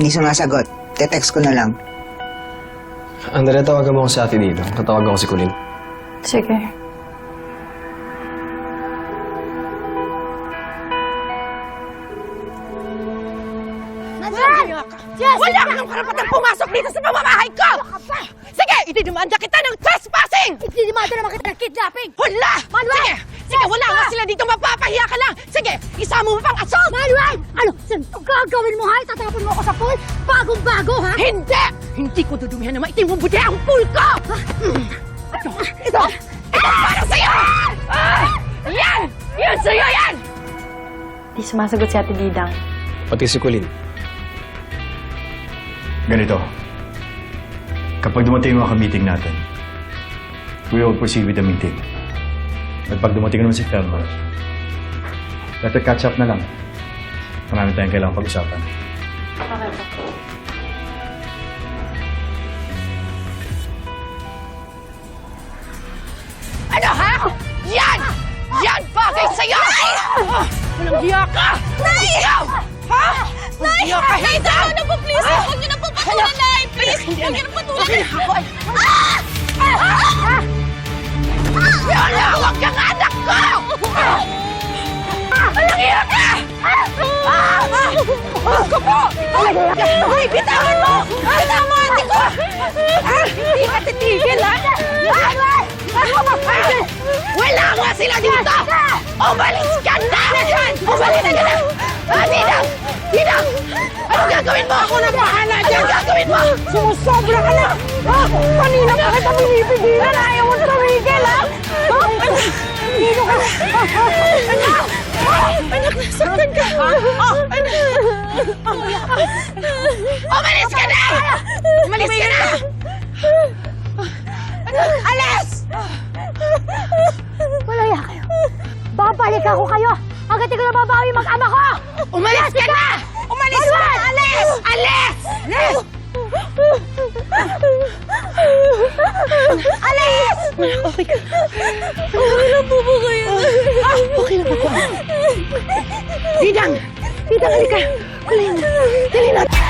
Hindi sumasagot. Te-text ko na lang. Andrea, tawagan mo ako sa ate dito. Tatawagan ko si Colleen. Sige. Wala kang karapatang pumasok dito sa pamamahay ko! Sige, ididemanda kita ng trespassing! Ididimanda naman kita ng kidnapping! Wala! Sige! Sige, wala nga sila dito mapapahiya ka lang! Sige, isama mo pang assault! Manuel! Ano? San gagawin mo ha? Tatapon mo ako sa pool? Bagong-bago ha? Hindi! Hindi ko dudumihan na maitim mong buti ang pool ko! Ito! Ito! Ito para sa'yo! Ah! Yan! Yan sa'yo yan! Di sumasagot si Ate Didang. Pati si Colleen. Ganito. Kapag dumating yung mga meeting natin, we will proceed with the meeting. At pag dumating naman si Thelma, let it catch up na lang. Marami tayong kailangang pag-usapan. Ano ha? Yan! Yan bagay sa'yo! Ah! Walang hiya ka! Nay! Ikaw! Ha? Nay! Hiya ka, Nay, tama na po, please! Huwag niyo na po patulan, Nay! Please! Huwag niyo na patulan! Ako ay... Ah! Ah! Wala! Huwag ko po! Ay, bitawan mo! Bitawan mo, ate ko! Ah! Hindi ka titigil, ha? Ah! Wala nga sila dito! Umalis ka na! Umalis ka na! Ah, Ninang! Ninang! Ano gagawin mo? Ako na bahala dyan! Ano gagawin mo? Sumusobra ka na! Ah, kanina pa kita pinipigilan! Ayaw mo tumigil, ha? Dito ka! Anak! Anak, nasaktan ka! Anak! Umalis ka na! Umalis ka na! Alis! Malaya kayo. Babalik ako kayo. Agad ko na babawi mag-ama ko. Umalis ka na! Umalis ka! Alis! Alis! Alis! Alis! Okay ka. Okay lang po ba kayo? Okay lang ako. Didang! Didang, halika! Dali na! Dali na!